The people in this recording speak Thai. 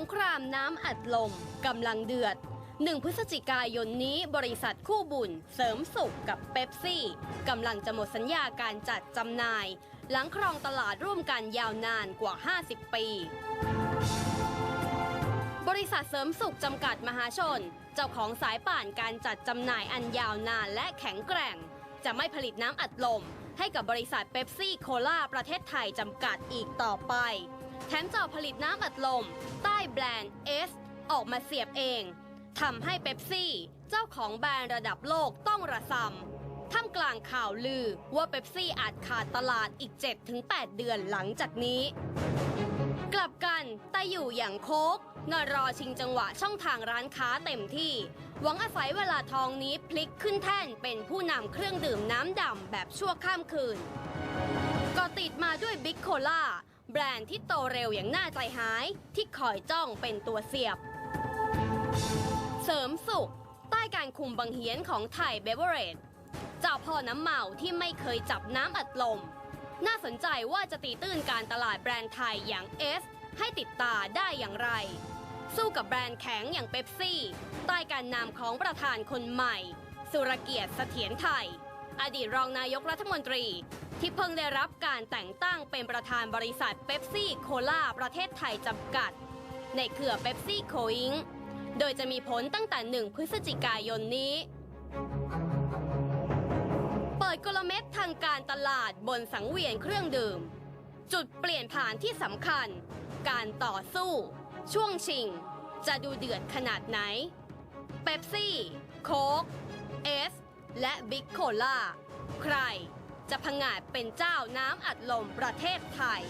งครามน้ำอัดลมกำลังเดือด 1 พฤศจิกายนนี้บริษัทคู่บุญเสริมสุขกับเป๊ปซี่กำลังจะหมดสัญญาการจัดจำหน่าย หลังครองตลาดร่วมกันยาวนานกว่า 50 ปี บริษัทเสริมสุขจำกัดมหาชน เจ้าของสายป่านการจัดจำหน่ายอันยาวนานและแข็งแกร่ง จะไม่ผลิตน้ำอัดลมให้กับบริษัทเป๊ปซี่โคลาประเทศไทยจำกัดอีกต่อไป แถมจะผลิตน้ำอัดลม ใต้แบรนด์ S ออกมาเสียบเองทำให้เป๊ปซี่ เจ้าของแบรนด์ระดับโลกต้องระซำท่ามกลางข่าวลือว่าเป๊ปซี่อาจขาดตลาดอีก 7-8 เดือนหลังจากนี้ กลับกันแต่อยู่อย่างโคกนอรอชิงจังหวะช่องทางร้านค้าเต็มที่ หวังอาศัยเวลาทองนี้พลิกขึ้นแท่นเป็นผู้นำเครื่องดื่มน้ำดำแบบชั่วข้ามคืนก็ติดมาด้วยบิ๊กโคลา แบรนด์ที่โตเร็วอย่างน่าใจหาย ที่คอยจ้องเป็นตัวเสียบ เสริมสุข ใต้การคุมบังเหียนของไทยเบเวอร์เรจเจ้าพ่อน้ำเมาที่ไม่เคยจับน้ำอัดลม น่าสนใจว่าจะตีตื้นการตลาดแบรนด์ไทยอย่าง S ให้ติดตาได้อย่างไร สู้กับแบรนด์แข็งอย่างเปปซี่ ใต้การนำของประธานคนใหม่ สุรเกียรติเสถียรไทย อดีตรองนายกรัฐมนตรี ที่เพิ่งได้รับการแต่งตั้งเป็นประธานบริษัทเป๊ปซี่โคลาประเทศไทยจำกัด ในเครือเป๊ปซี่โคอิงโดยจะมีผลตั้งแต่ 1 พฤศจิกายนนี้ เปิดกลเม็ดทางการตลาดบนสังเวียนเครื่องดื่ม จุดเปลี่ยนผ่านที่สำคัญ การต่อสู้ ช่วงชิง จะดูเดือดขนาดไหนเป๊ปซี่ โค้กเอส และบิ๊กโคลาใคร พังงาดเป็นเจ้าน้ำอัดลมประเทศไทย